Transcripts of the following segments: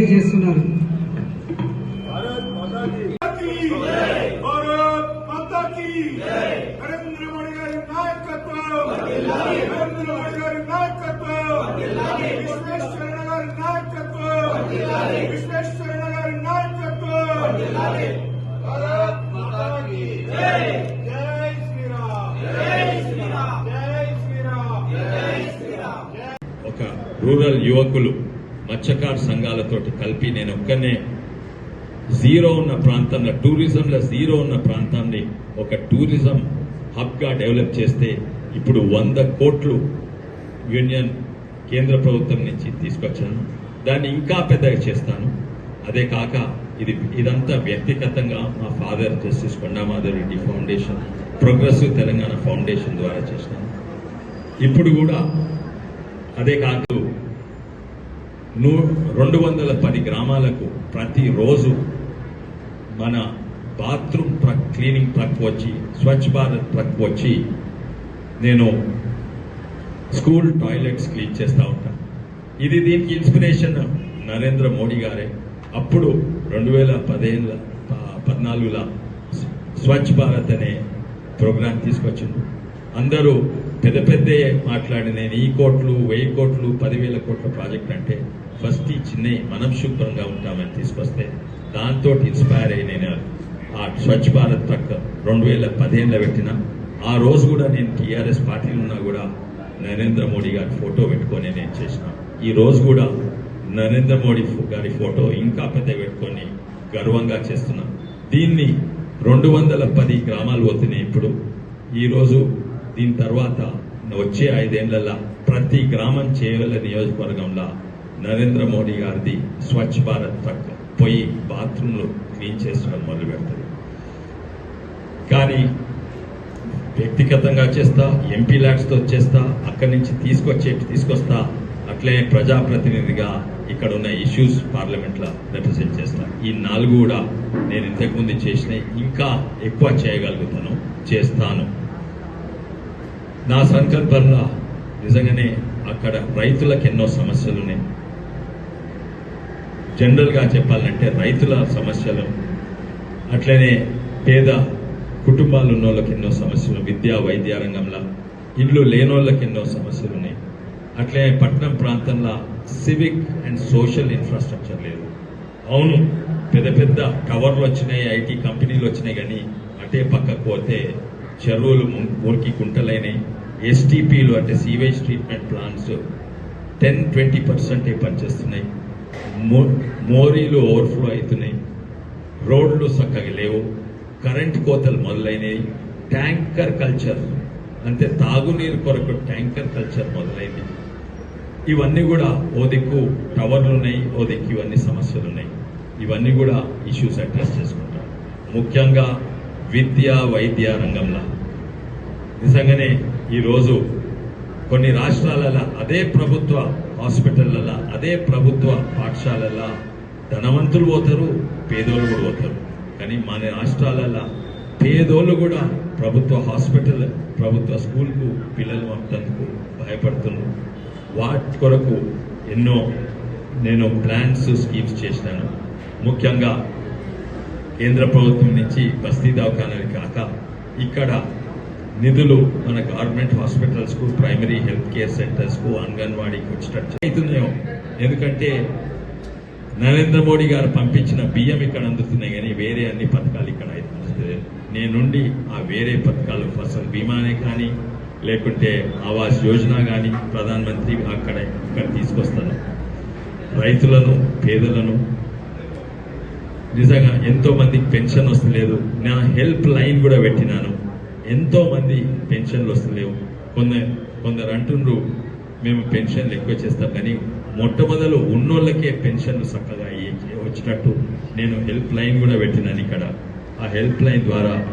చేస్తున్నారు. ఒక రూరల్ యువకులు మత్స్యకార సంఘాలతోటి కలిపి నేను ఒక్కనే జీరో ఉన్న ప్రాంతంలో టూరిజంలో జీరో ఉన్న ప్రాంతాన్ని ఒక టూరిజం హబ్గా డెవలప్ చేస్తే ఇప్పుడు వంద కోట్లు యూనియన్ కేంద్ర ప్రభుత్వం నుంచి తీసుకొచ్చాను. దాన్ని ఇంకా పెద్దగా చేస్తాను. అదే కాక ఇది ఇదంతా వ్యక్తిగతంగా మా father justice Kondamadhavareddy foundation progressive Telangana foundation ద్వారా చేసినాను. ఇప్పుడు కూడా అదే కాదు నూ రెండు వందల పది గ్రామాలకు ప్రతిరోజు మన బాత్రూమ్ ట్రక్ క్లీనింగ్ ట్రక్ వచ్చి స్వచ్ఛ భారత్ ట్రక్ వచ్చి నేను స్కూల్ టాయిలెట్స్ క్లీన్ చేస్తూ ఉంటాను ఇది దీనికి ఇన్స్పిరేషన్ నరేంద్ర మోడీ గారే. అప్పుడు రెండు వేల పదిహేనుల పద్నాలుగుల స్వచ్ఛ భారత్ అనే ప్రోగ్రాం తీసుకొచ్చింది అందరూ పెద్ద పెద్ద మాట్లాడి నేను ఈ కోట్లు వెయ్యి కోట్లు పదివేల కోట్ల ప్రాజెక్ట్ అంటే ఫస్ట్ ఈ చిన్న మనం శుభ్రంగా ఉంటామని తీసుకొస్తే దాంతో ఇన్స్పైర్ అయ్యి నేను ఆ స్వచ్ఛ భారత్ ట్రక్ రెండు వేల పదిహేనులో పెట్టిన. ఆ రోజు కూడా నేను టీఆర్ఎస్ పార్టీలో ఉన్నా కూడా నరేంద్ర మోడీ గారి ఫోటో పెట్టుకొని నేను చేసిన. ఈ రోజు కూడా నరేంద్ర మోడీ గారి ఫోటో ఇంకా పెద్ద పెట్టుకొని గర్వంగా చేస్తున్నా. దీన్ని రెండు వందల పది గ్రామాలు పోతున్నాయి ఇప్పుడు ఈరోజు దీని తర్వాత వచ్చే ఐదేళ్ళలో ప్రతి గ్రామం చేయగల నియోజకవర్గంలో నరేంద్ర మోడీ గారిది స్వచ్ఛ భారత్ తక్కువ పోయి బాత్రూంలు క్లీన్ చేసుకోవడం మొదలు పెడతారు. కానీ వ్యక్తిగతంగా చేస్తా ఎంపీ ల్యాడ్స్తో చేస్తా అక్కడి నుంచి తీసుకొచ్చే తీసుకొస్తా అట్లే ప్రజాప్రతినిధిగా ఇక్కడ ఉన్న ఇష్యూస్ పార్లమెంట్లో రిప్రజెంట్ చేస్తా. ఈ నాలుగు కూడా నేను ఇంతకుముందు చేసిన ఇంకా ఎక్కువ చేయగలుగుతాను చేస్తాను. నా సంకల్పంలో నిజంగానే అక్కడ రైతులకు ఎన్నో సమస్యలు ఉన్నాయి. జనరల్గా చెప్పాలంటే రైతుల సమస్యలు అట్లనే పేద కుటుంబాలు ఉన్న వాళ్ళకి ఎన్నో సమస్యలు విద్యా వైద్య రంగంలో ఇల్లు లేనోళ్ళకి ఎన్నో సమస్యలు ఉన్నాయి. అట్లే పట్టణం ప్రాంతంలో సివిక్ అండ్ సోషల్ ఇన్ఫ్రాస్ట్రక్చర్ లేదు. అవును పెద్ద పెద్ద టవర్లు వచ్చినాయి ఐటీ కంపెనీలు వచ్చినాయి కానీ అటే పక్కకు పోతే చెరువులు ము- మురికి కుంటలైనాయి. ఎస్టీపీలు అంటే sewage treatment plants ten twenty పర్సెంటే పనిచేస్తున్నాయి. మో- మోరీలు ఓవర్ఫ్లో అవుతున్నాయి. రోడ్లు చక్కగా లేవు. కరెంట్ కోతలు మొదలైనవి. ట్యాంకర్ కల్చర్ అంటే తాగునీరు కొరకు ట్యాంకర్ కల్చర్ మొదలైంది. ఇవన్నీ కూడా ఓ దిక్కు టవర్లు ఉన్నాయి ఓ దిక్కు ఇవన్నీ సమస్యలు ఉన్నాయి. ఇవన్నీ కూడా ఇష్యూస్ అడ్రస్ చేసుకుంటాం. ముఖ్యంగా విద్య వైద్య రంగంలో. నిజంగానే ఈరోజు కొన్ని రాష్ట్రాలలో అదే ప్రభుత్వ హాస్పిటళ్ళలో అదే ప్రభుత్వ పాఠశాలల్లో ధనవంతులు పోతారు పేదోళ్ళు కూడా పోతారు. కానీ మన రాష్ట్రాలలో పేదోళ్ళు కూడా ప్రభుత్వ హాస్పిటల్ ప్రభుత్వ స్కూల్కు పిల్లలు పంపేందుకు భయపడుతున్నారు. వాటి కొరకు ఎన్నో నేను ప్లాన్స్ స్కీమ్స్ చేసినాను. ముఖ్యంగా కేంద్ర ప్రభుత్వం నుంచి బస్తీ దవాఖానాలు కాక ఇక్కడ నిధులు మన గవర్నమెంట్ హాస్పిటల్స్కు ప్రైమరీ హెల్త్ కేర్ సెంటర్స్కు అంగన్వాడీకి వచ్చినట్టు అవుతున్నాయో. ఎందుకంటే నరేంద్ర మోడీ గారు పంపించిన బియ్యం ఇక్కడ అందుతున్నాయి కానీ వేరే అన్ని పథకాలు ఇక్కడ నేనుండి ఆ వేరే పథకాలు ఫసల్ బీమానే కానీ లేకుంటే ఆవాస్ యోజన కానీ ప్రధానమంత్రి అక్కడ ఇక్కడ తీసుకొస్తాను. రైతులను పేదలను నిజంగా ఎంతో మందికి పెన్షన్ వస్తలేదు. నా హెల్ప్ లైన్ కూడా పెట్టినాను. ఎంతో మంది పెన్షన్లు వస్తలేవు. కొందరు కొందరు అంటుండ్రు మేము పెన్షన్లు ఎక్కువ చేస్తాం కానీ మొట్టమొదలు ఉన్నోళ్ళకే పెన్షన్లు చక్కగా వచ్చినట్టు నేను హెల్ప్ లైన్ కూడా పెట్టినాను ఇక్కడ. ఆ హెల్ప్ లైన్ ద్వారా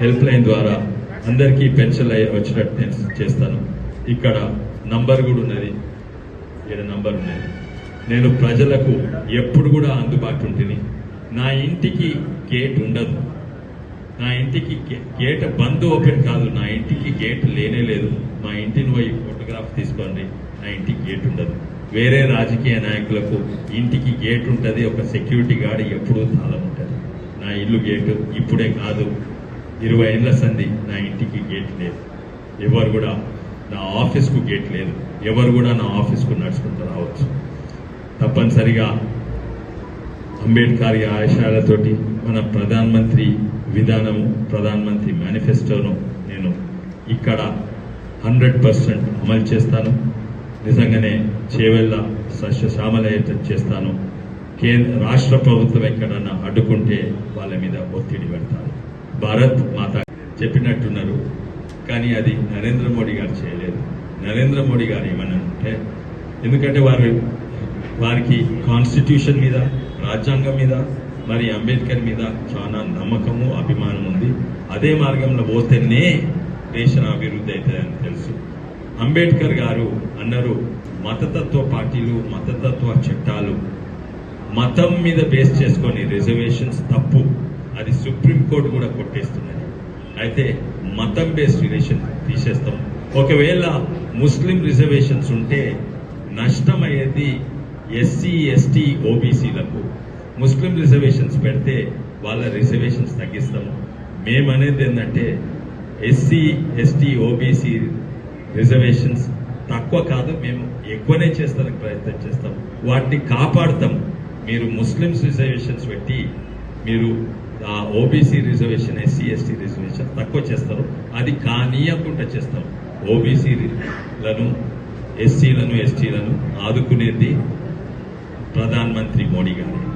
హెల్ప్ లైన్ ద్వారా అందరికీ పెన్షన్లు అయ్యి- నేను చేస్తాను. ఇక్కడ నంబర్ కూడా ఉన్నది. ఇక్కడ నంబర్ ఉన్నది. నేను ప్రజలకు ఎప్పుడు కూడా అందుబాటు ఉంటుంది నా ఇంటికి గేట్ ఉండదు. నా ఇంటికి గేట్ బంద్ ఓపెన్ కాదు. నా ఇంటికి గేట్ లేనే లేదు. మా ఇంటిని పోయి ఫోటోగ్రాఫ్ తీసుకోండి. నా ఇంటికి గేట్ ఉండదు. వేరే రాజకీయ నాయకులకు ఇంటికి గేట్ ఉంటుంది. ఒక సెక్యూరిటీ గార్డ్ ఎప్పుడూ తాళం ఉంటుంది. నా ఇల్లు గేటు ఇప్పుడే కాదు. ఇరవై ఏళ్ళ సంధి నా ఇంటికి గేట్ లేదు. ఎవరు కూడా నా ఆఫీస్కు గేట్ లేదు. ఎవరు కూడా నా ఆఫీస్కు నడుచుకుంటూ రావచ్చు. తప్పనిసరిగా అంబేద్కర్ ఆశయాలతోటి మన ప్రధానమంత్రి విధానము ప్రధానమంత్రి మేనిఫెస్టోను నేను ఇక్కడ హండ్రెడ్ పర్సెంట్ అమలు చేస్తాను. నిజంగానే చేవెళ్ళ సస్యశ్యామలయం చేస్తాను. కేంద్ర రాష్ట్ర ప్రభుత్వం ఎక్కడన్నా అడ్డుకుంటే వాళ్ళ మీద ఒత్తిడి పెడతాను భారత్ మాత చెప్పినట్టున్నారు. కానీ అది నరేంద్ర మోడీ గారు చేయలేదు. నరేంద్ర మోడీ గారు ఏమన్నా ఎందుకంటే వారు వారికి కాన్స్టిట్యూషన్ మీద రాజ్యాంగం మీద మరి అంబేద్కర్ మీద చాలా నమ్మకము అభిమానం ఉంది. అదే మార్గంలో పోతేనే దేశం అభివృద్ధి అవుతుందని తెలుసు. అంబేద్కర్ గారు అన్నారు మతతత్వ పార్టీలు మతతత్వ చట్టాలు మతం మీద బేస్ చేసుకొని రిజర్వేషన్స్ తప్పు. అది సుప్రీంకోర్టు కూడా కొట్టేస్తున్నది. అయితే మతం బేస్డ్ రిలేషన్ తీసేస్తాం. ఒకవేళ ముస్లిం రిజర్వేషన్స్ ఉంటే నష్టం అయ్యేది ఎస్సీ ఎస్టీ ఓబీసీలకు. ముస్లిం రిజర్వేషన్స్ పెడితే వాళ్ళ రిజర్వేషన్స్ తగ్గిస్తాము. మేమనేది ఏంటంటే ఎస్సీ ఎస్టీ ఓబీసీ రిజర్వేషన్స్ తక్కువ కాదు మేము ఎక్కువనే చేస్తానికి ప్రయత్నం చేస్తాం వాటిని కాపాడుతాం మీరు ముస్లిమ్స్ రిజర్వేషన్స్ పెట్టి మీరు ఆ OBC reservation SC ST reservation తక్కువ చేస్తారు. అది కానీయకుండా చేస్తాం ఓబీసీలను ఎస్సీలను ఎస్టీలను ఆదుకునేది ప్రధాన మంత్రి మోడీ గారు.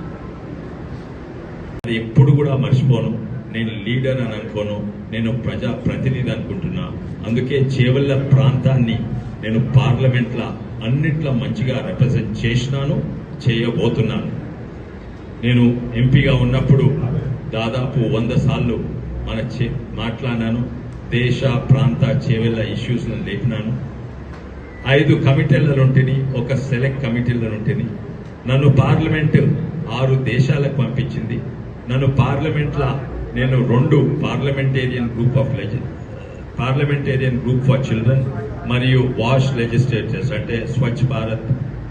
అది ఎప్పుడు కూడా మర్చిపోను. నేను లీడర్ అని అనుకోను. నేను ప్రజా ప్రతినిధి అనుకుంటున్నా. అందుకే చేవల్ల ప్రాంతాన్ని నేను పార్లమెంట్లో అన్నిట్లో మంచిగా రిప్రజెంట్ చేసినాను చేయబోతున్నాను. నేను ఎంపీగా ఉన్నప్పుడు దాదాపు వంద సార్లు మన చే- మాట్లాడినాను. దేశ ప్రాంత చేవెళ్ళ ఇష్యూస్లను లేపినాను. ఐదు కమిటీలలో ఉంటేని ఒక సెలెక్ట్ కమిటీలలో ఉంటేని నన్ను పార్లమెంట్ ఆరు దేశాలకు పంపించింది. నన్ను పార్లమెంట్లో నేను రెండు పార్లమెంటేరియన్ గ్రూప్ ఆఫ్ లెజి పార్లమెంటేరియన్ గ్రూప్ ఫర్ చిల్డ్రన్ మరియు వాష్ లెజిస్లేచర్స్ అంటే స్వచ్ఛ భారత్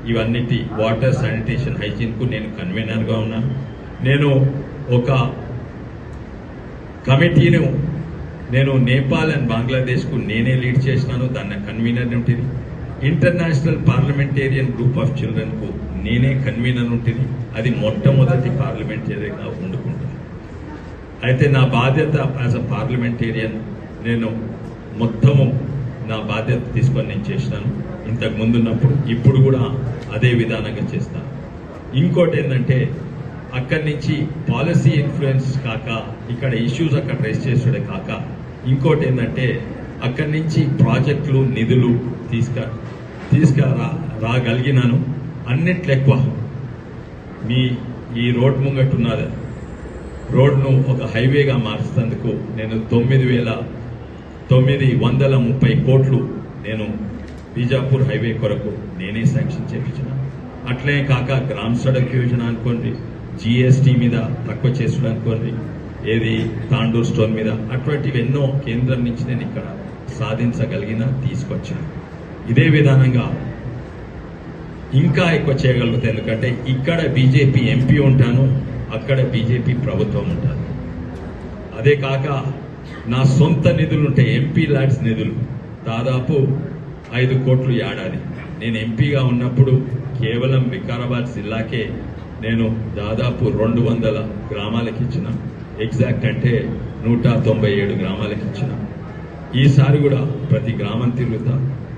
ఇవన్నిటి వాటర్ శానిటేషన్ హైజీన్కు నేను కన్వీనర్గా ఉన్నాను నేను ఒక కమిటీను నేను నేపాల్ అండ్ బంగ్లాదేశ్కు నేనే లీడ్ చేసినాను దాన్ని కన్వీనర్ ఉంటుంది ఇంటర్నేషనల్ పార్లమెంటేరియన్ గ్రూప్ ఆఫ్ చిల్డ్రన్కు నేనే కన్వీనర్ ఉంటుంది అది మొట్టమొదటి పార్లమెంటేరియన్గా వండుకుంటుంది. అయితే నా బాధ్యత యాజ్ అ పార్లమెంటేరియన్ నేను మొత్తము నా బాధ్యత తీసుకొని నేను చేసినాను. ఇంతకు ముందున్నప్పుడు ఇప్పుడు కూడా అదే విధానంగా చేస్తాను. ఇంకోటి ఏంటంటే అక్కడి నుంచి పాలసీ ఇన్ఫ్లుయెన్స్ కాక ఇక్కడ ఇష్యూస్ అక్కడ రేస్ చేసుడే కాక ఇంకోటి ఏంటంటే అక్కడి నుంచి ప్రాజెక్టులు నిధులు తీసుక తీసుకురా రాగలిగినాను అన్నిట్లు ఎక్కువ మీ ఈ రోడ్ ముంగట్టున్నది రోడ్ను ఒక హైవేగా మార్చేందుకు నేను తొమ్మిది వేల తొమ్మిది వందల ముప్పై కోట్లు నేను బీజాపూర్ హైవే కొరకు నేనే శాంక్షన్ చేయించిన అట్లే కాక గ్రామ సడక్ యోజన అనుకోండి జిఎస్టీ మీద తక్కువ చేసుడు అనుకోండి ఏది తాండూర్ స్టోన్ మీద అటువంటివి ఎన్నో కేంద్రం నుంచి నేను ఇక్కడ సాధించగలిగిన తీసుకొచ్చాను. ఇదే విధానంగా ఇంకా ఎక్కువ చేయగలుగుతాయి ఎందుకంటే ఇక్కడ బీజేపీ ఎంపీ ఉంటాను అక్కడ బీజేపీ ప్రభుత్వం ఉంటుంది అదే కాక నా సొంత నిధులు ఉంటాయి ఎంపీ ల్యాడ్స్ నిధులు. దాదాపు ఐదు కోట్లు ఏడాది. నేను ఎంపీగా ఉన్నప్పుడు కేవలం వికారాబాద్ జిల్లాకే నేను దాదాపు రెండు వందల గ్రామాలకు ఇచ్చిన ఎగ్జాక్ట్ అంటే నూట తొంభై ఏడు గ్రామాలకు ఇచ్చిన ఈసారి కూడా ప్రతి గ్రామం తిరుగుతా.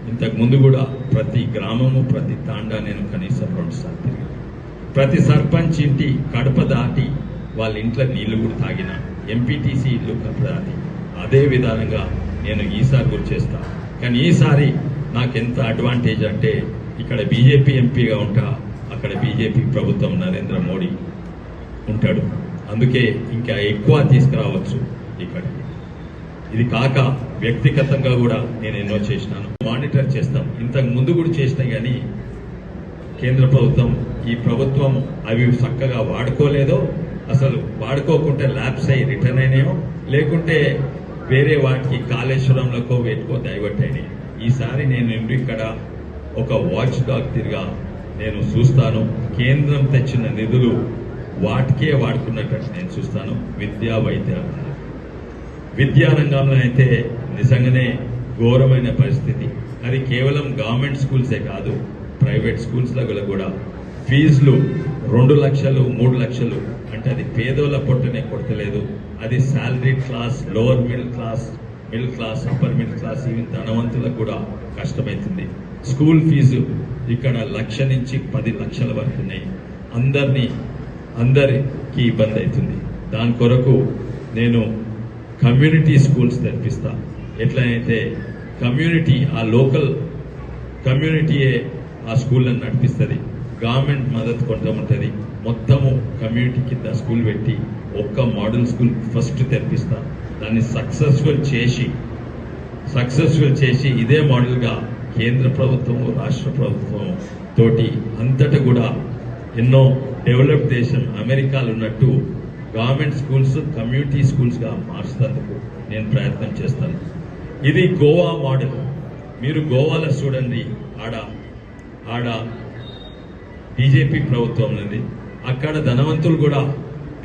ఇంతకు ముందు కూడా ప్రతి గ్రామము ప్రతి తాండా నేను కనీసం రెండుసార్లు తిరిగాను ప్రతి సర్పంచ్ ఇంటి కడప దాటి వాళ్ళ ఇంట్లో నీళ్ళు కూడా తాగిన ఎంపీటీసీ ఇల్లు కడప దాటి. అదే విధానంగా నేను ఈసారి కూడా చేస్తా. కానీ ఈసారి నాకెంత అడ్వాంటేజ్ అంటే ఇక్కడ బీజేపీ ఎంపీగా ఉంటా అక్కడ బీజేపీ ప్రభుత్వం నరేంద్ర మోడీ ఉంటాడు. అందుకే ఇంకా ఎక్కువ తీసుకురావచ్చు ఇక్కడికి. ఇది కాక వ్యక్తిగతంగా కూడా నేను ఎన్నో చేసినాను. మానిటర్ చేస్తాం. ఇంతకు ముందు కూడా చేసినా కానీ కేంద్ర ప్రభుత్వం ఈ ప్రభుత్వం అవి చక్కగా వాడుకోలేదో అసలు వాడుకోకుంటే ల్యాబ్స్ అయ్యి రిటర్న్ అయినాయో లేకుంటే వేరే వాటికి కాళేశ్వరంలోకో వేటుకో డైవర్ట్ అయినాయి ఈసారి నేను ఇక్కడ ఒక వాచ్ డాగ్ తిరిగా నేను చూస్తాను? కేంద్రం తెచ్చిన నిధులు వాటికే వాడుకున్నట్టు నేను చూస్తాను. విద్యా వైద్య విద్యా రంగంలో అయితే నిజంగానే ఘోరమైన పరిస్థితి. అది కేవలం గవర్నమెంట్ స్కూల్సే కాదు ప్రైవేట్ స్కూల్స్లో కూడా. ఫీజులు రెండు లక్షలు మూడు లక్షలు. అంటే అది పేదోళ్ళ పొట్టనే కొడతలేదు. అది salary class lower middle class middle class upper middle class even ధనవంతులకు కూడా కష్టమవుతుంది స్కూల్ ఫీజు ఇక్కడ లక్ష నుంచి పది లక్షల వరకు ఉన్నాయి. అందరినీ అందరికి ఇబ్బంది అవుతుంది. దాని కొరకు నేను కమ్యూనిటీ స్కూల్స్ తెరిపిస్తా ఎట్లయితే కమ్యూనిటీ ఆ లోకల్ కమ్యూనిటీయే ఆ స్కూళ్ళని నడిపిస్తుంది గవర్నమెంట్ మద్దతు కొంత ఉంటుంది మొత్తము కమ్యూనిటీ కింద స్కూల్ పెట్టి ఒక్క మోడల్ స్కూల్ ఫస్ట్ తెరిపిస్తా దాన్ని సక్సెస్ఫుల్ చేసి సక్సెస్ఫుల్ చేసి ఇదే మోడల్గా కేంద్ర ప్రభుత్వం రాష్ట్ర ప్రభుత్వం తోటి అంతటా కూడా ఎన్నో డెవలప్ దేశం అమెరికాలో ఉన్నట్టు గవర్నమెంట్ స్కూల్స్ కమ్యూనిటీ స్కూల్స్గా మార్చేందుకు నేను ప్రయత్నం చేస్తాను. ఇది గోవా మోడల్. మీరు గోవాలో చూడండి. ఆడ ఆడ బీజేపీ ప్రభుత్వం ఉంది. అక్కడ ధనవంతులు కూడా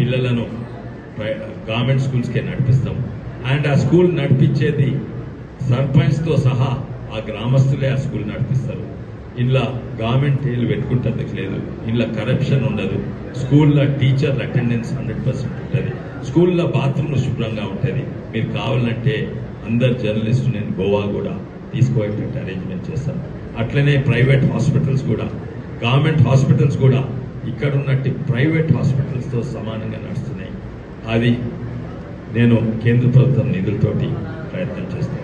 పిల్లలను ప్ర- గవర్నమెంట్ స్కూల్స్కే నడిపిస్తాం. అండ్ ఆ స్కూల్ నడిపించేది సర్పంచ్తో సహా ఆ గ్రామస్తులే ఆ స్కూల్ నడిపిస్తారు. ఇంట్లో గవర్నమెంట్ ఏళ్ళు పెట్టుకుంటందుకు లేదు ఇంట్లో కరప్షన్ ఉండదు. స్కూల్లో టీచర్ అటెండెన్స్ హండ్రెడ్ పర్సెంట్ ఉంటుంది. స్కూల్లో బాత్రూమ్లు శుభ్రంగా ఉంటుంది. మీరు కావాలంటే అందరు జర్నలిస్టు నేను గోవా కూడా తీసుకోయేటువంటి అరేంజ్మెంట్ చేస్తాను. అట్లనే ప్రైవేట్ హాస్పిటల్స్ కూడా. గవర్నమెంట్ హాస్పిటల్స్ కూడా ఇక్కడ ఉన్నట్టు ప్రైవేట్ హాస్పిటల్స్తో సమానంగా నడుస్తున్నాయి. అది నేను కేంద్ర ప్రభుత్వం నిధులతోటి ప్రయత్నం చేస్తాను.